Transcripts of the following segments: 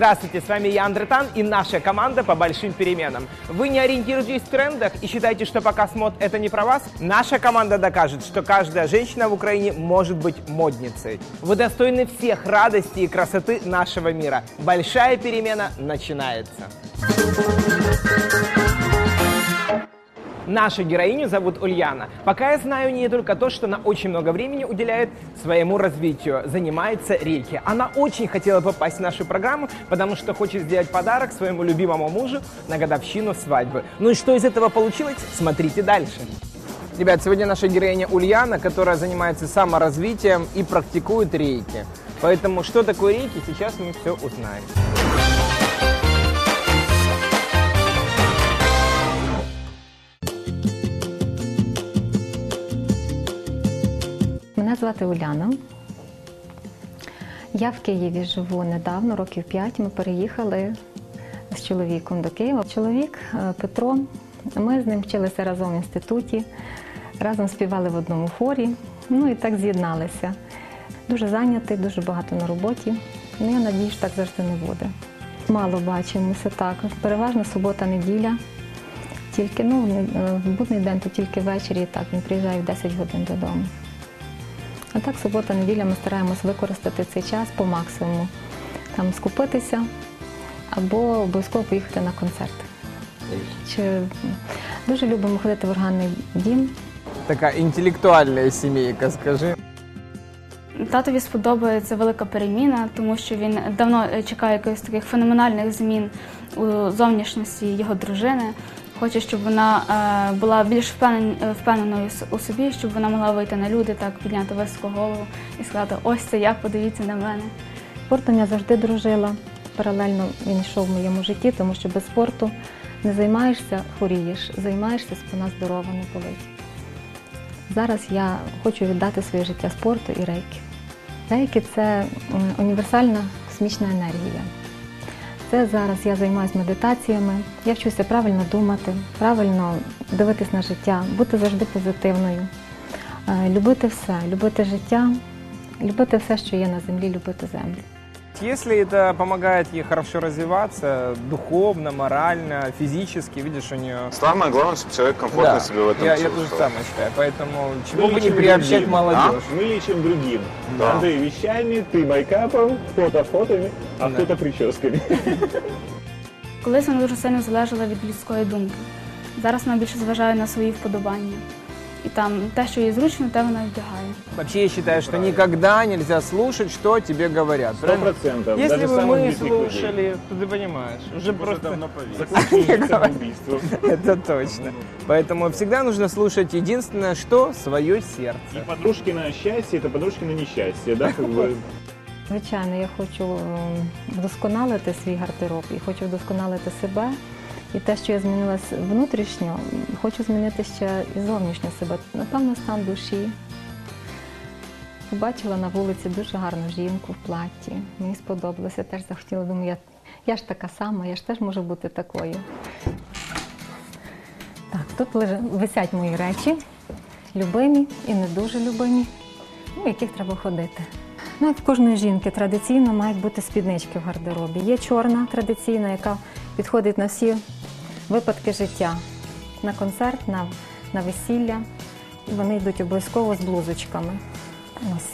Здравствуйте, с вами я, Андретан, и наша команда по большим переменам. Вы не ориентируетесь в трендах и считаете, что показ мод это не про вас? Наша команда докажет, что каждая женщина в Украине может быть модницей. Вы достойны всех радостей и красоты нашего мира. Большая перемена начинается. Нашу героиню зовут Ульяна. Пока я знаю у нее только то, что она очень много времени уделяет своему развитию, занимается рейки. Она очень хотела попасть в нашу программу, потому что хочет сделать подарок своему любимому мужу на годовщину свадьбы. Ну и что из этого получилось? Смотрите дальше. Ребят, сегодня наша героиня Ульяна, которая занимается саморазвитием и практикует рейки. Поэтому что такое рейки, сейчас мы все узнаем. Звати Уляна. Я в Києві живу недавно, років 5. Ми переїхали з чоловіком до Києва. Чоловік е, Петро. Ми з ним вчилися разом в інституті, разом співали в одному хорі. Ну і так з'єдналися. Дуже зайнятий, дуже багато на роботі. Ну, я надію, що так завжди не буде. Мало бачимося так. Переважно субота, неділя. Тільки ну, е, в будний день, то тільки ввечері, так, він приїжджає в 10 годин додому. А так, субота, неділя ми стараємось використати цей час по максимуму. Там скупитися або обов'язково поїхати на концерт. Чи дуже любимо ходити в органний дім. Такая интеллектуальная семейка, скажи. Татові сподобається велика переміна, тому що він давно е, чекає якихось таких феноменальних змін у зовнішності його дружини. Хоче, щоб вона е, була більш е, впевненою у собі, щоб вона могла вийти на люди, так підняти високо голову і сказати: ось це я, подивіться на мене. Спортом я завжди дружила. Паралельно він йшов в моєму житті, тому що без спорту не займаєшся, хворієш, займаєшся, спина здорова, не болить. Зараз я хочу віддати своє життя спорту і рейки. Рейки це універсальна космічна енергія. Це зараз я займаюся медитаціями, я вчуся правильно думати, правильно дивитись на життя, бути завжди позитивною, е, любити все, любити життя, любити все, що є на землі, любити землю. Если это помогает ей хорошо развиваться, духовно, морально, физически, видишь, у нее... Самое главное, чтобы человек комфортно себя в этом я, я тоже чувствовал. самое считаю, поэтому чего Мы бы не лечим приобщать другим. молодежь. Мы лечим другим. Да. Андрей вещами, ты майкапом, кто-то фотами, а Да. кто-то прическами. Колись вона дуже сильно залежала від людської думки. Зараз вона більше зважає на свої вподобання. І там те, що їй зручно, те вона вдягає. Вообще я считаю, что никогда нельзя слушать, что тебе говорят. Сто правильно? процентов. Если Даже бы самых мы близких людей. слушали, то ты понимаешь, уже просто... Закончили самоубийством. Это точно. Поэтому всегда нужно слушать единственное, что свое И сердце. подружкино счастье – это подружкино несчастье, да? Как бы. Звичайно, я хочу ем, вдосконалити свій гардероб і хочу вдосконалити себе. І те, що я змінилась внутрішньо, хочу змінити ще і зовнішньо себе. Напевно, стан душі. Побачила на вулиці дуже гарну жінку в платі. Мені сподобалося, теж захотіла, думаю, я, я ж така сама, я ж теж можу бути такою. Так, тут лежа- висять мої речі, любимі і не дуже любимі, ну, яких треба ходити. Ну, як в кожної жінки традиційно мають бути спіднички в гардеробі. Є чорна традиційна, яка підходить на всі випадки життя. На концерт, на, на весілля. І вони йдуть обов'язково з блузочками. Ось.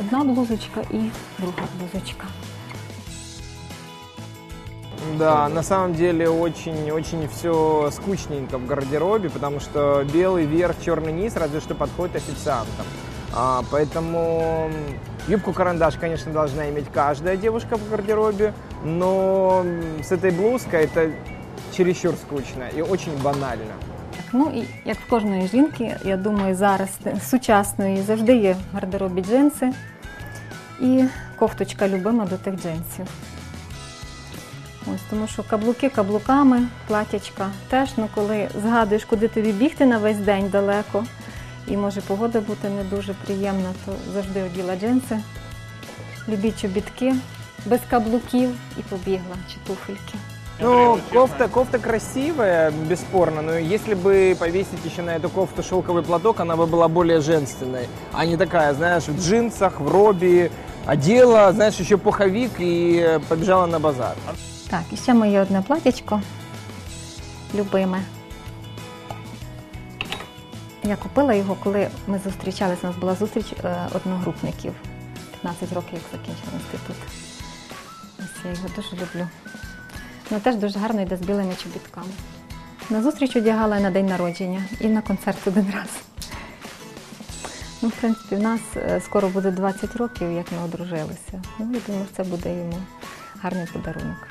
Одна блузочка і друга блузочка. Да, на самом деле очень-очень все скучненько в гардеробе, потому что белый верх, черный низ, разве что подходит официантам. А, поэтому юбку-карандаш, конечно, должна иметь каждая девушка в гардеробе, но м, с этой блузкой это чересчур скучно и очень банально. Ну і як в кожної жінки, я думаю, зараз сучасної завжди є в гардеробі джинси і кофточка любима до тих джинсів. Ось тому що каблуки каблуками, платячка теж, ну коли згадуєш, куди тобі бігти на весь день далеко, і може погода бути не дуже приємна, то завжди оділа джинси, любі чобітки, без каблуків і побігла, чи туфельки. Ну, кофта, кофта красивая, бесспорно, но если бы повесить еще на эту кофту шелковый платок, она бы была более женственной, а не такая, знаешь, в джинсах, в робе, одела, знаешь, еще пуховик и побежала на базар. Так, і ще моє одне платячко любиме. Я купила його, коли ми зустрічалися. У нас була зустріч е, одногрупників. 15 років, як закінчила інститут. Ось я його дуже люблю. Ну, теж дуже гарно йде з білими чобітками. На зустріч одягала і на день народження і на концерт один раз. Ну, в принципі, в нас е, скоро буде 20 років, як ми одружилися. Ну, я думаю, це буде йому гарний подарунок.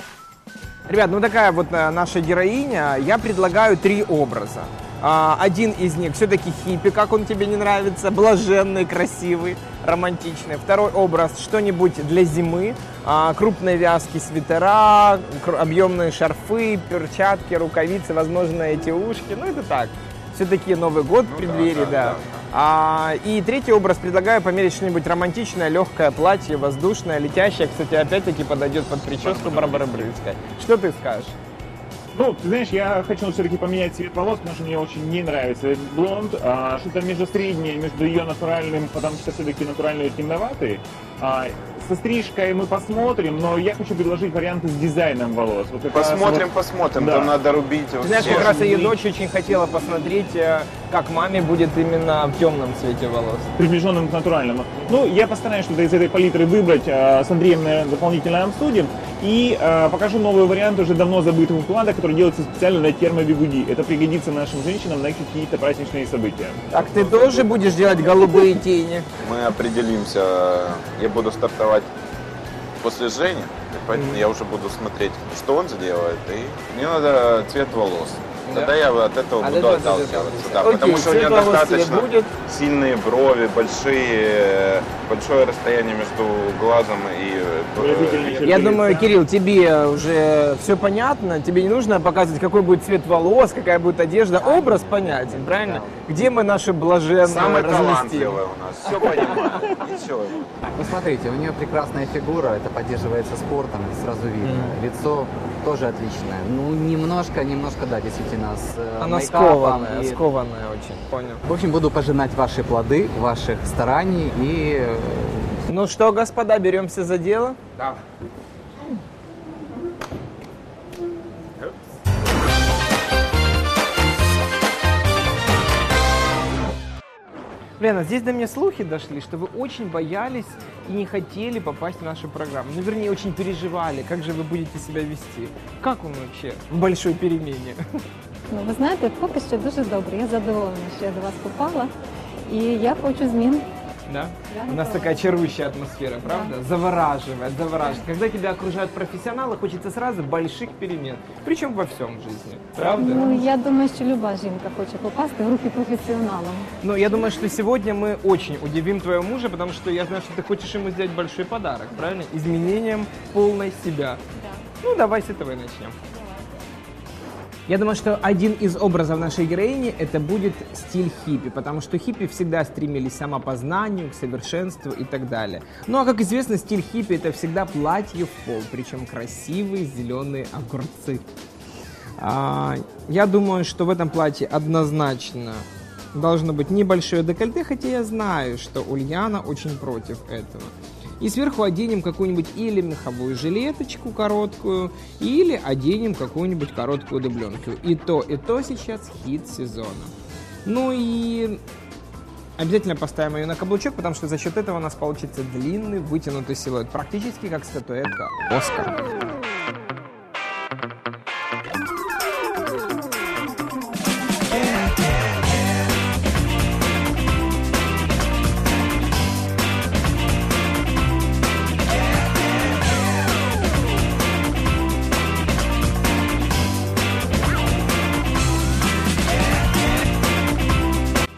Ребят, ну такая вот э, наша героиня. Я предлагаю три образа. А, Один из них все-таки хиппи, как он тебе не нравится, блаженный, красивый, романтичный. Второй образ что-нибудь для зимы, а, крупные вязки свитера, объемные шарфы, перчатки, рукавицы, возможно, эти ушки. Ну это так. Все-таки Новый год в преддверии, да. А, и третий образ предлагаю померить что-нибудь романтичное, легкое платье, воздушное, летящее. Кстати, опять-таки подойдет под прическу Барбары Брыльской. Что ты скажешь? Ну, ты знаешь, я хочу все-таки поменять цвет волос, потому что мне очень не нравится этот блонд. А, что-то между среднее, между ее натуральным, потому что все-таки натуральный темноватый. А, со стрижкой мы посмотрим, но я хочу предложить варианты с дизайном волос. Вот Посмотрим, вот- посмотрим. Да. Там надо рубить. Ты знаешь, как раз ее дочь очень хотела посмотреть, э, как маме будет именно в темном цвете волос. приближенным к натуральному. Ну, я постараюсь что-то из этой палитры выбрать. а, С Андреем, наверное, дополнительно обсудим. И а, покажу новый вариант уже давно забытого уклада, который делается специально на термобигуди. Это пригодится нашим женщинам на какие-то праздничные события. Так ты тоже будешь делать голубые тени? Мы определимся. Я буду стартовать после Жени. Поэтому я уже буду смотреть, что он сделает. И мне надо цвет волос. Да. Тогда я от этого От буду отталкиваться. Да, Окей, потому что у меня достаточно будет? сильные брови, большие, большое расстояние между глазом и э, Я думаю, Кирилл, тебе уже все понятно, тебе не нужно показывать, какой будет цвет волос, какая будет одежда, образ понятен, правильно? Где мы наши блаженные Самый талантливый у нас. Все понимаю. Ничего. Смотрите, у нее прекрасная фигура, это поддерживается спортом, сразу видно. Лицо тоже отличное. Ну, немножко, немножко, да, действительно, с э, Она скованная, и- скованная очень, понял. В общем, буду пожинать ваши плоды, ваших стараний и э, Ну что, господа, беремся за дело? Да. Лена, здесь до меня слухи дошли, что вы очень боялись и не хотели попасть в нашу программу. Ну, вернее, очень переживали, как же вы будете себя вести. Как вам вообще в большой перемене? Ну, ви знаєте, поки що дуже добре. Я задоволена, що я до вас попала. І я хочу змін. Да? У нас такая чарующая атмосфера, правда? Завораживает, завораживает. Когда тебя окружают профессионалы, хочется сразу больших перемен. Причем во всем в жизни. Правда? Ну, я думаю, що люба жінка хоче попасти в руки професіоналам. Ну, я думаю, что сегодня мы очень удивим твоего мужа, потому что я знаю, что ты хочешь ему сделать большой подарок, правильно? Изменением полной себя. Ну, давай с этого и начнем. Я думаю, что один из образов нашей героини это будет стиль хиппи, потому что хиппи всегда стремились к самопознанию, к совершенству и так далее. Ну а как известно, стиль хиппи это всегда платье в пол, причем красивые зеленые огурцы. А, я думаю, что в этом платье однозначно должно быть небольшое декольте, хотя я знаю, что Ульяна очень против этого. И сверху оденем какую-нибудь или меховую жилеточку короткую, или оденем какую-нибудь короткую дубленку. И то, и то сейчас хит сезона. Ну и обязательно поставим ее на каблучок, потому что за счет этого у нас получится длинный вытянутый силуэт, практически как статуэтка Оскар.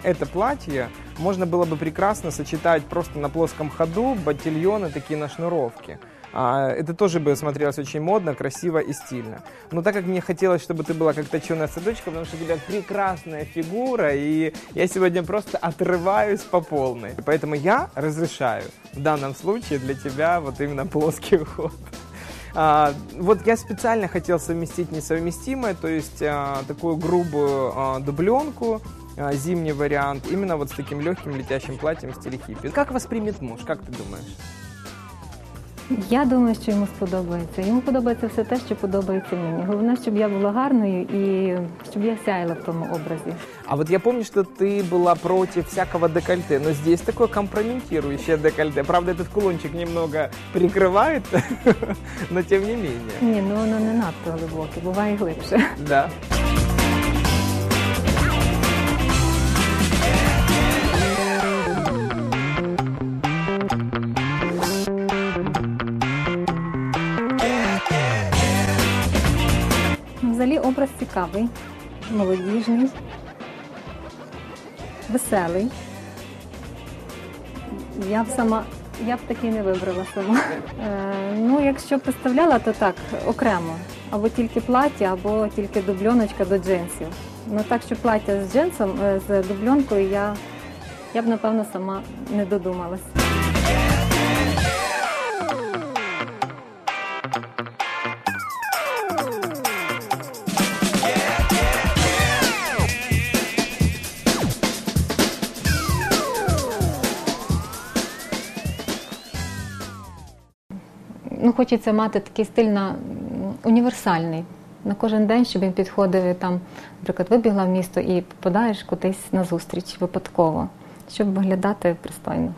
Это платье можно было бы прекрасно сочетать просто на плоском ходу, ботильоны, такие на шнуровке. А, это тоже бы смотрелось очень модно, красиво и стильно. Но так как мне хотелось, чтобы ты была как точеная садочка, потому что у тебя прекрасная фигура, и я сегодня просто отрываюсь по полной. Поэтому я разрешаю в данном случае для тебя вот именно плоский уход. А, вот я специально хотел совместить несовместимое, то есть а, такую грубую а, дубленку, зимний вариант, именно вот с таким легким летящим платьем в стиле хиппи. Как воспримет муж, как ты думаешь? Я думаю, що йому сподобається. Йому подобається все те, що подобається мені. Головне, щоб я була гарною і щоб я сяяла в тому образі. А вот я помню, что ты была против всякого декольте, но здесь такое компрометирующее декольте. Правда, этот кулончик немного прикрывает, но тем не менее. Ні, ну воно не надто глибоке, буває глибше. Да. Взагалі образ цікавий, молодіжний, веселий. Я б сама, я б такий не вибрала сама. Е, ну, якщо представляла, то так, окремо. Або тільки плаття, або тільки дубльоночка до джинсів. Ну так, що плаття з джинсом, е, з дубльонкою я, я б напевно сама не додумалась. Ну, хочеться мати такий стиль на, універсальний. На кожен день, щоб він підходив там, наприклад, вибігла в місто і попадаєш кудись на зустріч випадково, щоб виглядати пристойно.